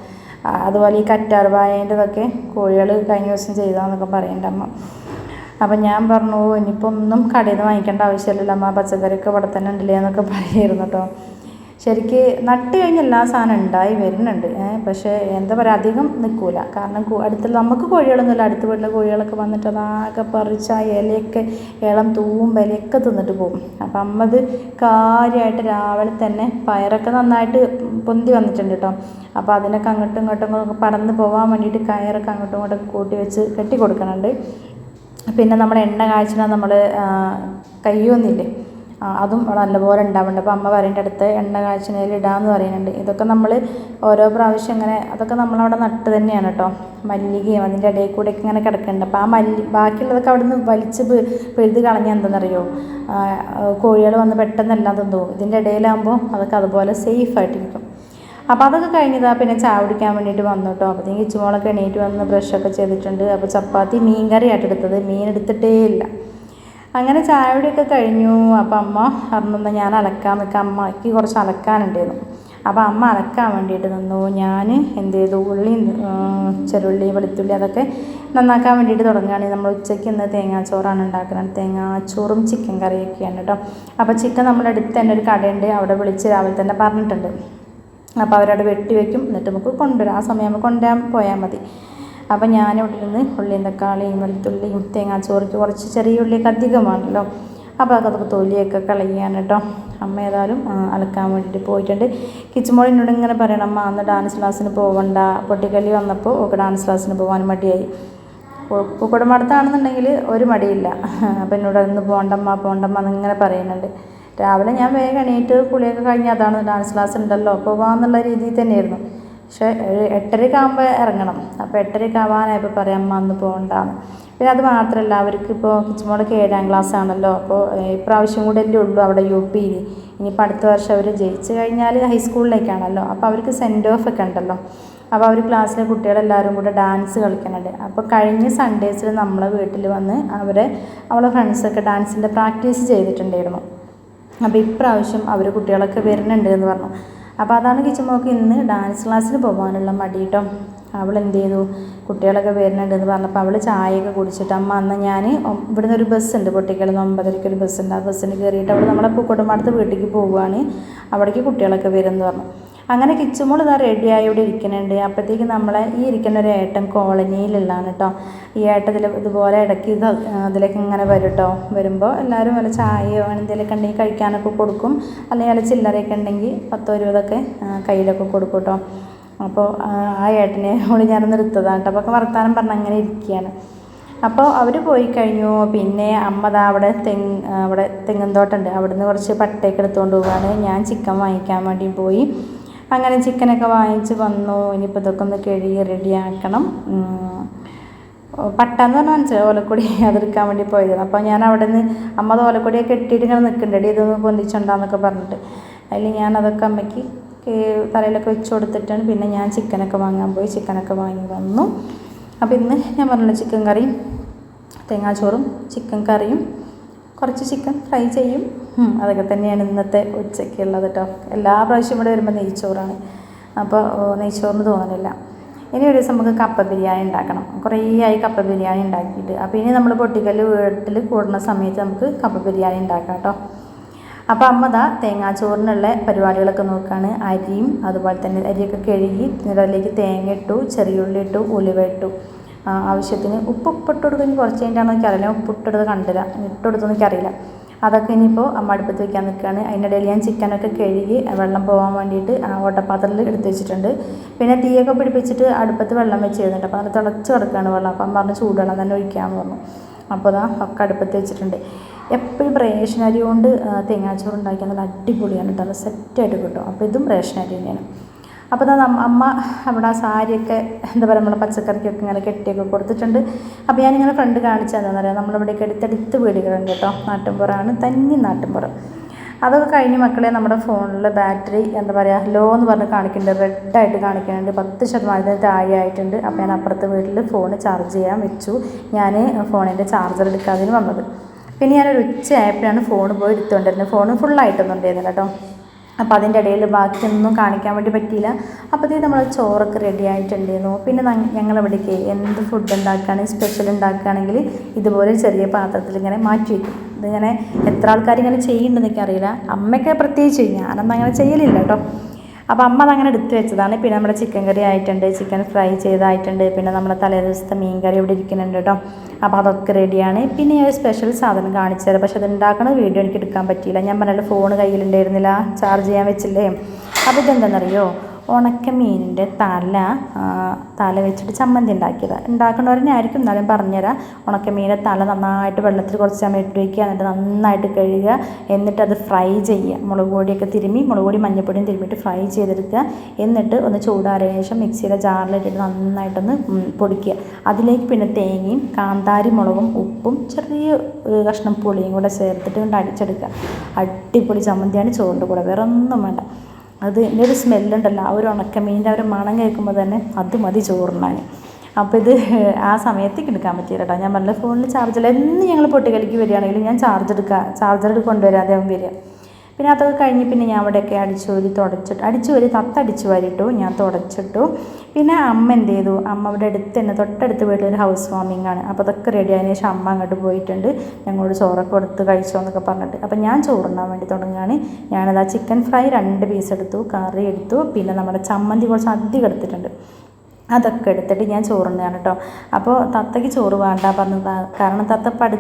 അതുപോലെ ഈ കറ്റാർ വായേന്റെതൊക്കെ കോഴികൾ കഴിഞ്ഞ ദിവസം ചെയ്താന്നൊക്കെ പറയുന്നുണ്ട് അമ്മ. അപ്പം ഞാൻ പറഞ്ഞു "ഓ, ഇനിയിപ്പോൾ ഒന്നും കടയിൽ നിന്ന് വാങ്ങിക്കേണ്ട ആവശ്യമില്ലല്ലോ അമ്മ പച്ചക്കറിയൊക്കെ ഇവിടെ തന്നെ ഉണ്ടല്ലേ എന്നൊക്കെ പറയായിരുന്നു കേട്ടോ ശരിക്ക് നട്ട് കഴിഞ്ഞ് എല്ലാ സാധനം ഉണ്ടായി വരുന്നുണ്ട്. പക്ഷേ എന്താ പറയുക അധികം നിൽക്കൂല. കാരണം അടുത്ത് നമുക്ക് കോഴികളൊന്നുമില്ല. അടുത്ത വീട്ടിലെ കോഴികളൊക്കെ വന്നിട്ട് അതാകെ പറിച്ച ഇലയൊക്കെ ഇളം തൂവും ഇലയൊക്കെ തിന്നിട്ട് പോകും. അപ്പം അമ്മ അത് കാര്യമായിട്ട് രാവിലെ തന്നെ പയറൊക്കെ നന്നായിട്ട് പൊന്തി വന്നിട്ടുണ്ട് കേട്ടോ. അപ്പോൾ അതിനൊക്കെ അങ്ങോട്ടും ഇങ്ങോട്ടും പടന്ന് പോകാൻ വേണ്ടിയിട്ട് കയറൊക്കെ അങ്ങോട്ടും ഇങ്ങോട്ടും കൂട്ടി വെച്ച് കെട്ടി കൊടുക്കുന്നുണ്ട് പിന്നെ നമ്മൾ എണ്ണ കാഴ്ച നമ്മൾ കയ്യൊന്നില്ലേ? അതും നല്ലപോലെ ഉണ്ടാവുന്നുണ്ട്. അപ്പോൾ അമ്മ പറയേണ്ട അടുത്ത് എണ്ണ കാച്ചിനതിൽ ഇടാമെന്ന് പറയുന്നുണ്ട്. ഇതൊക്കെ നമ്മൾ ഓരോ പ്രാവശ്യം ഇങ്ങനെ അതൊക്കെ നമ്മളവിടെ നട്ട് തന്നെയാണ് കേട്ടോ. മല്ലികയും അതിന്റെ ഇടയിൽ കൂടെയൊക്കെ ഇങ്ങനെ കിടക്കുന്നുണ്ട്. അപ്പോൾ ആ മല്ലി ബാക്കിയുള്ളതൊക്കെ അവിടെ നിന്ന് വലിച്ച് പെഴുത് കളഞ്ഞാൽ എന്താണെന്നറിയോ? കോഴികൾ വന്ന് പെട്ടെന്ന് എല്ലാം തിന്നു. പോകും ഇതിന്റെ ഇടയിലാകുമ്പോൾ അതൊക്കെ അതുപോലെ സേഫ് ആയിട്ടിരിക്കും. അപ്പോൾ അതൊക്കെ കഴിഞ്ഞതാ പിന്നെ ചാവടിക്കാൻ വേണ്ടിയിട്ട് വന്നു കേട്ടോ. അപ്പോഴത്തേക്ക് ഇച്ചുമോളൊക്കെ എണീറ്റ് വന്ന് ബ്രഷൊക്കെ ചെയ്തിട്ടുണ്ട്. അപ്പോൾ ചപ്പാത്തി മീൻ കറിയായിട്ട് എടുത്തത് മീൻ എടുത്തിട്ടേ ഇല്ല. അങ്ങനെ ചായപൊടിയൊക്കെ കഴിഞ്ഞു. അപ്പം അമ്മ പറഞ്ഞു ഞാൻ അലക്കാൻ നിൽക്കാം. അമ്മയ്ക്ക് കുറച്ച് അലക്കാനുണ്ടായിരുന്നു. അപ്പോൾ അമ്മ അലക്കാൻ വേണ്ടിയിട്ട് നിന്നു. ഞാൻ എന്ത് ചെയ്തു? ഉള്ളി ചെറുള്ളി വെളുത്തുള്ളി അതൊക്കെ നന്നാക്കാൻ വേണ്ടിയിട്ട് തുടങ്ങുകയാണ്. നമ്മൾ ഉച്ചയ്ക്ക് ഇന്ന് തേങ്ങാച്ചോറാണ് ഉണ്ടാക്കുന്നത്. തേങ്ങാച്ചോറും ചിക്കൻ കറിയൊക്കെയാണ് കേട്ടോ. അപ്പോൾ ചിക്കൻ നമ്മുടെ അടുത്ത് തന്നെ ഒരു കടയുണ്ട്. അവിടെ വിളിച്ച് രാവിലെ തന്നെ പറഞ്ഞിട്ടുണ്ട്. അപ്പോൾ അവരവിടെ വെട്ടി വെക്കും. എന്നിട്ട് നമുക്ക് കൊണ്ടുവരാം. ആ സമയം നമുക്ക് കൊണ്ടുവരാൻ പോയാൽ മതി. അപ്പോൾ ഞാനിവിടെ നിന്ന് ഉള്ളിയും തക്കാളിയും വെളുത്തുള്ളിയും തേങ്ങാച്ചോറിക്ക് കുറച്ച് ചെറിയ ഉള്ളിയൊക്കെ അധികമാണല്ലോ. അപ്പോൾ അതൊക്കെ തൊലിയൊക്കെ കളയാണ് കേട്ടോ. അമ്മ ഏതായാലും അലക്കാൻ വേണ്ടിയിട്ട് പോയിട്ടുണ്ട്. കിച്ചുമോളിനോട് ഇങ്ങനെ പറയണം അമ്മ അന്ന് ഡാൻസ് ക്ലാസ്സിന് പോകണ്ട പൊട്ടിക്കല്ലി വന്നപ്പോൾ ഒക്കെ ഡാൻസ് ക്ലാസ്സിന് പോകാൻ മടിയായി. പൂക്കോടുമടത്താണെന്നുണ്ടെങ്കിൽ ഒരു മടിയില്ല. അപ്പം എന്നോട് അന്ന് പോകണ്ടമ്മ പോകണ്ടമ്മ എന്നിങ്ങനെ പറയുന്നുണ്ട്. രാവിലെ ഞാൻ വേഗം എണീറ്റ് കുളിയൊക്കെ കഴിഞ്ഞ് അതാണ് ഡാൻസ് ക്ലാസ് ഉണ്ടല്ലോ. പോകാമെന്നുള്ള രീതിയിൽ തന്നെയായിരുന്നു. പക്ഷേ ഒരു എട്ടരയ്ക്ക് ആകുമ്പോൾ ഇറങ്ങണം. അപ്പോൾ എട്ടരയ്ക്ക് ആവാനായപ്പോൾ പറയാം അമ്മ അന്ന് പോകണ്ടാന്ന് പിന്നെ അത് മാത്രമല്ല അവർക്ക് ഇപ്പോൾ കിച്ചമോളൊക്കെ ഏഴാം ക്ലാസ് ആണല്ലോ അപ്പോൾ ഇപ്രാവശ്യം കൂടെ അല്ലേ ഉള്ളൂ അവിടെ യു പിയിൽ ഇനിയിപ്പോൾ അടുത്ത വർഷം അവർ ജയിച്ച് കഴിഞ്ഞാൽ ഹൈസ്കൂളിലേക്കാണല്ലോ. അപ്പോൾ അവർക്ക് സെൻഡ് ഓഫ് ഒക്കെ ഉണ്ടല്ലോ. അപ്പോൾ അവർ ക്ലാസ്സിലെ കുട്ടികളെല്ലാവരും കൂടെ ഡാൻസ് കളിക്കുന്നുണ്ട് അപ്പോൾ കഴിഞ്ഞ സൺഡേസിൽ നമ്മളെ വീട്ടിൽ വന്ന് അവരെ അവളെ ഫ്രണ്ട്സൊക്കെ ഡാൻസിന്റെ പ്രാക്ടീസ് ചെയ്തിട്ടുണ്ടായിരുന്നു. അപ്പോൾ ഇപ്രാവശ്യം അവർ കുട്ടികളൊക്കെ വരുന്നുണ്ട് എന്ന് പറഞ്ഞു. അപ്പോൾ അതാണ് കിച്ചുമോക്ക് ഇന്ന് ഡാൻസ് ക്ലാസ്സിന് പോകാനുള്ള മടി കേട്ടോ അവൾ എന്ത് ചെയ്തു? കുട്ടികളൊക്കെ വരുന്നുണ്ട് എന്ന് പറഞ്ഞപ്പോൾ അവൾ ചായയൊക്കെ കുടിച്ചിട്ട് അമ്മ അന്ന് ഞാൻ ഇവിടുന്ന് ഒരു ബസ് ഉണ്ട് പൊട്ടിക്കൽ ഒമ്പതരയ്ക്ക് ഒരു ബസ് ഉണ്ട്. ആ ബസ്സിന് കയറിയിട്ട് അവൾ നമ്മളെ പൂക്കോട്ടുമാടത്ത് വീട്ടിലേക്ക് പോവുകയാണ്. അവിടേക്ക് കുട്ടികളൊക്കെ വരും എന്ന് പറഞ്ഞു. അങ്ങനെ കിച്ചുമോൾ ഇതാ റെഡിയായി ഇവിടെ ഇരിക്കുന്നുണ്ട്. അപ്പോഴത്തേക്ക് നമ്മളെ ഈ ഇരിക്കുന്ന ഒരു ഏട്ടൻ കോളനിയിലുള്ളതാണ് കേട്ടോ. ഈ ഏട്ടത്തിൽ ഇതുപോലെ ഇടയ്ക്ക് ഇത് അതിലേക്ക് ഇങ്ങനെ വരും കേട്ടോ. വരുമ്പോൾ എല്ലാവരും വല്ല ചായയോ എന്തെങ്കിലുമൊക്കെ ഉണ്ടെങ്കിൽ കഴിക്കാനൊക്കെ കൊടുക്കും. അല്ലെങ്കിൽ അല്ല ചില്ലറയൊക്കെ ഉണ്ടെങ്കിൽ പത്തോ ഇരുപതൊക്കെ കയ്യിലൊക്കെ കൊടുക്കും കേട്ടോ. അപ്പോൾ ആ ഏട്ടനെ ഓളി ഞാൻ നിർത്തതാണ് കേട്ടോ. അപ്പോൾ വർത്താനം പറഞ്ഞ് അങ്ങനെ ഇരിക്കുകയാണ്. അപ്പോൾ അവർ പോയി കഴിഞ്ഞു. പിന്നെ അമ്മ ദാ അവിടെ തെങ്ങ് അവിടെ തെങ്ങും തോട്ടമുണ്ട് അവിടുന്ന് കുറച്ച് പട്ടയൊക്കെ എടുത്തുകൊണ്ട് പോവുകയാണ് ഞാൻ ചിക്കൻ വാങ്ങിക്കാൻ വേണ്ടി പോയി. അങ്ങനെ ചിക്കനൊക്കെ വാങ്ങിച്ച് വന്നു. ഇനിയിപ്പോൾ ഇതൊക്കെ ഒന്ന് കഴുകി റെഡിയാക്കണം പട്ട എന്ന് പറഞ്ഞാൽ മനസ്സിലായി. ഓലക്കൊടി അതെടുക്കാൻ വേണ്ടി പോയതാണ്. അപ്പോൾ ഞാൻ അവിടെ നിന്ന് അമ്മ അത് ഓലക്കൊടിയൊക്കെ കെട്ടിയിട്ട് ഇങ്ങനെ നിൽക്കുന്നുണ്ട്. ഇതൊന്ന് പൊന്തിച്ചുണ്ടാന്നൊക്കെ പറഞ്ഞിട്ട്. അതിൽ ഞാൻ അതൊക്കെ അമ്മയ്ക്ക് തലയിലൊക്കെ വെച്ച് കൊടുത്തിട്ടാണ്. പിന്നെ ഞാൻ ചിക്കനൊക്കെ വാങ്ങാൻ പോയി. ചിക്കനൊക്കെ വാങ്ങി വന്നു. അപ്പോൾ ഇന്ന് ഞാൻ പറഞ്ഞു ചിക്കൻ കറിയും തേങ്ങാച്ചോറും ചിക്കൻ കറിയും കുറച്ച് ചിക്കൻ ഫ്രൈ ചെയ്യും. അതൊക്കെ തന്നെയാണ് ഇന്നത്തെ ഉച്ചയ്ക്കുള്ളത് കേട്ടോ എല്ലാ പ്രാവശ്യം ഇവിടെ വരുമ്പോൾ നെയ്ച്ചോറാണ്. അപ്പോൾ നെയ്ച്ചോറിന് തോന്നുന്നില്ല ഇനി ഒരു ദിവസം നമുക്ക് കപ്പ ബിരിയാണി ഉണ്ടാക്കണം. കുറേ ആയി കപ്പ ബിരിയാണി ഉണ്ടാക്കിയിട്ട്. അപ്പോൾ ഇനി നമ്മൾ പൊട്ടിക്കൽ വീട്ടിൽ കൂടുന്ന സമയത്ത് നമുക്ക് കപ്പ ബിരിയാണി ഉണ്ടാക്കാം കേട്ടോ അപ്പോൾ അമ്മ ദാ തേങ്ങാച്ചോറിനുള്ള പരിപാടികളൊക്കെ നോക്കുകയാണ് അരിയും അതുപോലെ തന്നെ അരിയൊക്കെ കഴുകി അതിലേക്ക് തേങ്ങ ഇട്ടു ചെറിയുള്ളി ഇട്ടു ഉലുവ ഇട്ടു. ആവശ്യത്തിന് ഉപ്പ് ഉപ്പിട്ട് കൊടുക്കുന്ന കുറച്ച് കഴിഞ്ഞിട്ടാണ് എനിക്കറിയില്ല ഉപ്പിട്ടെടുത്ത് കണ്ടില്ല. ഇട്ടെടുത്തൊന്നും എനിക്കറിയില്ല അതൊക്കെ ഇനിയിപ്പോൾ അമ്മ അടുപ്പത്ത് വയ്ക്കാൻ നിൽക്കുകയാണ്. അതിന്റെ ഇടയിൽ ഞാൻ ചിക്കനൊക്കെ കഴുകി വെള്ളം പോകാൻ വേണ്ടിയിട്ട് ആ ഓട്ടപ്പാത്രത്തിൽ എടുത്ത് വെച്ചിട്ടുണ്ട്. പിന്നെ തീയൊക്കെ പിടിപ്പിച്ചിട്ട് അടുപ്പത്ത് വെള്ളം വെച്ച് ചെയ്തിട്ടുണ്ട് അപ്പോൾ അത് തിളച്ച് കിടക്കുകയാണ് വെള്ളം. അപ്പം പറഞ്ഞ് ചൂടുവെള്ളം തന്നെ ഒഴിക്കാമെന്ന് പറഞ്ഞു. അപ്പോൾ അതാ ഒക്കെ അടുപ്പത്ത് വെച്ചിട്ടുണ്ട്. എപ്പോഴും റേഷൻ അരി കൊണ്ട് തേങ്ങാച്ചോറ് ഉണ്ടാക്കിയാൽ നല്ല അടിപൊളിയാണ് കേട്ടോ. നല്ല സെറ്റായിട്ട് കിട്ടും. അപ്പോൾ ഇതും റേഷൻ അരി തന്നെയാണ്. അപ്പോൾ നമ്മ അമ്മ അവിടെ ആ സാരിയൊക്കെ എന്താ പറയുക നമ്മുടെ പച്ചക്കറിക്കൊക്കെ ഇങ്ങനെ കെട്ടിയൊക്കെ കൊടുത്തിട്ടുണ്ട്. അപ്പോൾ ഞാനിങ്ങനെ ഫ്രണ്ട് കാണിച്ചതെന്ന് പറയാം നമ്മളിവിടെയൊക്കെ അടുത്തടുത്ത് വീടുകളുണ്ട് കേട്ടോ. നാട്ടിൻപുറമാണ്. തന്നി നാട്ടിൻപുറം. അതൊക്കെ കഴിഞ്ഞ് മക്കളെ നമ്മുടെ ഫോണിൽ ബാറ്ററി എന്താ പറയുക ലോ എന്ന് പറഞ്ഞ് കാണിക്കുന്നുണ്ട്. റെഡായിട്ട് കാണിക്കുന്നുണ്ട്. പത്ത് ശതമാനത്തിന് താഴെ ആയിട്ടുണ്ട്. അപ്പോൾ ഞാൻ അപ്പുറത്തെ വീട്ടിൽ ഫോൺ ചാർജ് ചെയ്യാൻ വെച്ചു. ഞാൻ ഫോണിന്റെ ചാർജർ എടുക്കാതിന് വന്നത്. പിന്നെ ഞാനൊരു ഉച്ചയായപ്പോഴാണ് ഫോൺ പോയി എടുത്തുകൊണ്ടിരുന്നത് ഫോൺ ഫുള്ളായിട്ടൊന്നും ഉണ്ടായിരുന്നില്ല കേട്ടോ. അപ്പോൾ അതിന്റെ ഇടയിൽ ബാക്കിയൊന്നും കാണിക്കാൻ വേണ്ടി പറ്റിയില്ല. അപ്പോഴത്തേക്ക് നമ്മൾ ചോറൊക്കെ റെഡി ആയിട്ടുണ്ടായിരുന്നു. പിന്നെ ഞങ്ങൾ ഇവിടേക്ക് എന്ത് ഫുഡ് ഉണ്ടാക്കുകയാണെങ്കിൽ സ്പെഷ്യൽ ഉണ്ടാക്കുകയാണെങ്കിൽ ഇതുപോലെ ചെറിയ പാത്രത്തിൽ ഇങ്ങനെ മാറ്റി വയ്ക്കും ഇതിങ്ങനെ എത്ര ആൾക്കാർ ഇങ്ങനെ ചെയ്യുന്നുണ്ടെന്ന് അറിയില്ല അമ്മയ്ക്ക് പ്രത്യേകിച്ച് ചെയ്യും ഞാനൊന്നും അങ്ങനെ ചെയ്യലില്ല കേട്ടോ. അപ്പോൾ അമ്മ അതങ്ങനെ എടുത്തു വെച്ചതാണ്. പിന്നെ നമ്മുടെ ചിക്കൻ കറി ആയിട്ടുണ്ട് ചിക്കൻ ഫ്രൈ ചെയ്തായിട്ടുണ്ട്. പിന്നെ നമ്മുടെ തലേ ദിവസത്തെ മീൻ കറി ഇവിടെ ഇരിക്കുന്നുണ്ട് കേട്ടോ. അപ്പോൾ അതൊക്കെ റെഡിയാണ് പിന്നെ ഒരു സ്പെഷ്യൽ സാധനം കാണിച്ചു തരാം. പക്ഷേ അത് ഉണ്ടാക്കുന്ന വീഡിയോ എനിക്ക് എടുക്കാൻ പറ്റിയില്ല. ഞാൻ പറഞ്ഞാൽ ഫോൺ കയ്യിലുണ്ടായിരുന്നില്ല ചാർജ് ചെയ്യാൻ വെച്ചില്ലേ? അപ്പോൾ ഇതെന്താണെന്നറിയോ ഉണക്ക മീനിന്റെ തല തല വെച്ചിട്ട് ചമ്മന്തി ഉണ്ടാക്കിയത്. തന്നെ ആയിരിക്കും എന്നാലും പറഞ്ഞുതരാം. ഉണക്ക മീനിന്റെ തല നന്നായിട്ട് വെള്ളത്തിൽ കുറച്ച് സമയം ഇട്ട് വയ്ക്കുക എന്നിട്ട് നന്നായിട്ട് കഴുകുക. എന്നിട്ട് അത് ഫ്രൈ ചെയ്യുക. മുളക് പൊടിയൊക്കെ തിരുമ്മി മുളക് പൊടി മഞ്ഞൾപ്പൊടിയും തിരുമ്മിയിട്ട് ഫ്രൈ ചെയ്തെടുക്കുക. എന്നിട്ട് ഒന്ന് ചൂടാറിയ ശേഷം മിക്സിയുടെ ജാറിലിട്ടിട്ട് നന്നായിട്ടൊന്ന് പൊടിക്കുക. അതിലേക്ക് പിന്നെ തേങ്ങയും കാന്താരി മുളകും ഉപ്പും ചെറിയ കഷ്ണം പുളിയും കൂടെ ചേർത്തിട്ട് കൊണ്ട് അടിച്ചെടുക്കുക. അടിപൊളി ചമ്മന്തിയാണ്. ചോറിന്റെ കൂടെ വേറെ ഒന്നും വേണ്ട. അത് എന്റെ ഒരു സ്മെല്ലുണ്ടല്ലോ ആ ഒരു ഉണക്കമീനിന്റെ ആ ഒരു മണം കേൾക്കുമ്പോൾ തന്നെ അത് മതി ചോറുണ്ണാൻ അപ്പോൾ ഇത് ആ സമയത്തേക്ക് എടുക്കാൻ പറ്റില്ല കേട്ടോ ഞാൻ പറഞ്ഞ ഫോണിൽ ചാർജ് ഇല്ല എന്ന് ഞങ്ങൾ പൊട്ടിക്കലിക്ക് വരികയാണെങ്കിലും ഞാൻ ചാർജ് എടുക്കുക ചാർജർ കൊണ്ടുവരാതെ അവൻ വരിക. പിന്നെ അതൊക്കെ കഴിഞ്ഞ് പിന്നെ ഞാൻ അവിടെയൊക്കെ അടിച്ചു വാരി തുടച്ചിട്ട് അടിച്ചു വാരി തത്ത അടിച്ചു വാരിയിട്ടു ഞാൻ തുടച്ചിട്ടു. പിന്നെ അമ്മ എന്ത് ചെയ്തു? അമ്മ അവിടെ അടുത്ത് തന്നെ തൊട്ടടുത്ത് വീട്ടിലൊരു ഹൗസ് വാമിംഗ് ആണ്. അപ്പോൾ അതൊക്കെ റെഡി ആയതിനു ശേഷം അമ്മ അങ്ങോട്ട് പോയിട്ടുണ്ട്. ഞങ്ങളോട് ചോറൊക്കെ കൊടുത്ത് കഴിച്ചോ എന്നൊക്കെ പറഞ്ഞിട്ട്. അപ്പോൾ ഞാൻ ചോറുണ്ണാൻ വേണ്ടി തുടങ്ങുകയാണ്. ഞാനത് ആ ചിക്കൻ ഫ്രൈ രണ്ട് പീസ് എടുത്തു കറി എടുത്തു പിന്നെ നമ്മുടെ ചമ്മന്തി കുറച്ച് അധികം എടുത്തിട്ടുണ്ട്. അതൊക്കെ എടുത്തിട്ട് ഞാൻ ചോറുണ്ടാണ് കേട്ടോ. അപ്പോൾ തത്തയ്ക്ക് ചോറ് വേണ്ട പറഞ്ഞത് കാരണം തത്ത പടു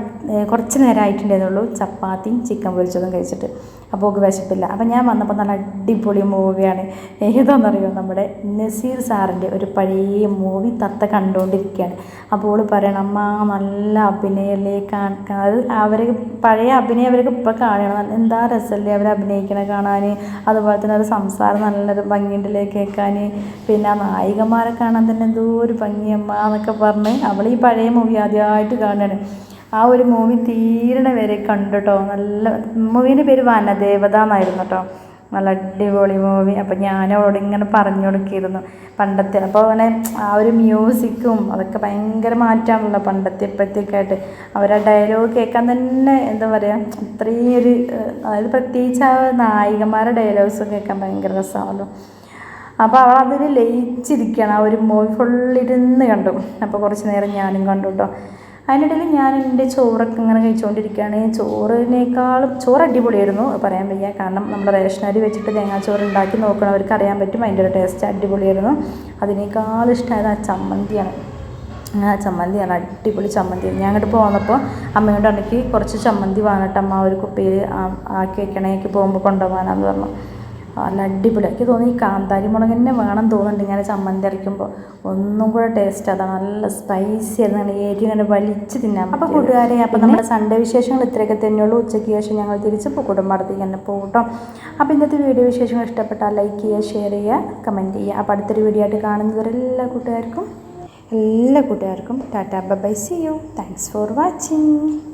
കുറച്ച് നേരം ആയിട്ടുണ്ടായിരുന്നുള്ളൂ. ചപ്പാത്തിയും ചിക്കൻ പൊരിച്ചതും കഴിച്ചിട്ട്. അപ്പോൾ ഓക്ക് വിശപ്പില്ല. അപ്പം ഞാൻ വന്നപ്പോൾ നല്ല അടിപൊളി മൂവിയാണ്. ഏതാണെന്നറിയോ? നമ്മുടെ നസീർ സാറിന്റെ ഒരു പഴയ മൂവി തത്ത കണ്ടുകൊണ്ടിരിക്കുകയാണ്. അപ്പോൾ ഓൾ പറയണം അമ്മ നല്ല അഭിനയല്ലേ അത് അവർ പഴയ അഭിനയം അവർക്ക് ഇപ്പോൾ കാണണം. എന്താ രസമല്ലേ അവർ അഭിനയിക്കണ കാണാൻ. അതുപോലെ തന്നെ അത് സംസാരം നല്ലൊരു ഭംഗിയുണ്ടല്ലേ കേൾക്കാൻ. പിന്നെ ആ നായികമാരെ കാണാൻ തന്നെ എന്തോ ഒരു ഭംഗിയമ്മ എന്നൊക്കെ പറഞ്ഞ് അവൾ ഈ പഴയ മൂവി ആദ്യമായിട്ട് കാണുകയാണ്. ആ ഒരു മൂവി തീരണ വരെ കണ്ടു നല്ല മൂവീന്റെ പേര് വനദേവത എന്നായിരുന്നു കേട്ടോ നല്ല അടിപൊളി മൂവി. അപ്പോൾ ഞാൻ ഇങ്ങനെ പറഞ്ഞു കൊടുക്കിയിരുന്നു പണ്ടത്തെ. അപ്പോൾ അങ്ങനെ ആ ഒരു മ്യൂസിക്കും അതൊക്കെ ഭയങ്കര മാറ്റമാണല്ലോ പണ്ടത്തെ ഇപ്പോഴത്തേക്കായിട്ട് അവരെ ഡയലോഗ് കേൾക്കാൻ തന്നെ എന്താ പറയുക അത്രയും ഒരു അതായത് പ്രത്യേകിച്ച് ആ നായികമാരുടെ ഡയലോഗ്സ് കേൾക്കാൻ ഭയങ്കര രസമാണല്ലോ അപ്പോൾ അവൾ അതിൽ ലയിച്ചിരിക്കുകയാണ് ആ ഒരു മൂവി ഫുള്ളിരുന്ന് കണ്ടു. അപ്പോൾ കുറച്ച് നേരം ഞാനും കണ്ടു കേട്ടോ അതിനിടയിൽ ഞാൻ എന്റെ ചോറൊക്കെ ഇങ്ങനെ കഴിച്ചുകൊണ്ടിരിക്കുകയാണ്. ചോറിനേക്കാളും ചോറ് അടിപൊളിയായിരുന്നു. പറയാൻ വയ്യ. കാരണം നമ്മുടെ റേഷൻ അരി വെച്ചിട്ട് തേങ്ങാച്ചോറ് ഉണ്ടാക്കി നോക്കണവർക്ക് അറിയാൻ പറ്റും അതിന്റെ ഒരു ടേസ്റ്റ് അടിപൊളിയായിരുന്നു. അതിനേക്കാളും ഇഷ്ടമായത് ആ ചമ്മന്തിയാണ്. ആ ചമ്മന്തിയാണ്. അടിപൊളി ചമ്മന്തി. ഞാൻ അങ്ങോട്ട് പോന്നപ്പോൾ അമ്മയോട് ഉണ്ടെങ്കിൽ കുറച്ച് ചമ്മന്തി വാങ്ങട്ടെ അമ്മ. ഒരു കുപ്പിയിൽ ആക്കി വയ്ക്കണേക്ക് പോകുമ്പോൾ കൊണ്ടുപോകാനാന്ന് പറഞ്ഞു. നല്ല അടിപൊളി. എനിക്ക് തോന്നി ഈ കാന്താരി മുളക് തന്നെ വേണം തോന്നുന്നുണ്ട് ഇങ്ങനെ ചമ്മന്തി അരയ്ക്കുമ്പോൾ ഒന്നും കൂടെ ടേസ്റ്റ് അതാണ് നല്ല സ്പൈസി ആയിരുന്നു. നല്ല ഏരി ഇങ്ങനെ വലിച്ച് തിന്നാൻ അപ്പോൾ കൂട്ടുകാരെ അപ്പോൾ നമ്മുടെ സൺഡേ വിശേഷങ്ങൾ ഇത്രയൊക്കെ തന്നെയുള്ളൂ. ഉച്ചയ്ക്ക് ശേഷം ഞങ്ങൾ തിരിച്ച് കുടുംബത്തേക്ക് തന്നെ പോകട്ടോ. അപ്പം അപ്പോൾ ഇന്നത്തെ വീഡിയോ വിശേഷങ്ങൾ ഇഷ്ടപ്പെട്ടാൽ ലൈക്ക് ചെയ്യുക ഷെയർ ചെയ്യുക കമന്റ് ചെയ്യുക. അപ്പോൾ അടുത്തൊരു വീഡിയോ ആയിട്ട് കാണുന്നവരെ എല്ലാ കൂട്ടുകാർക്കും എല്ലാ കൂട്ടുകാർക്കും tata bye see you thanks for watching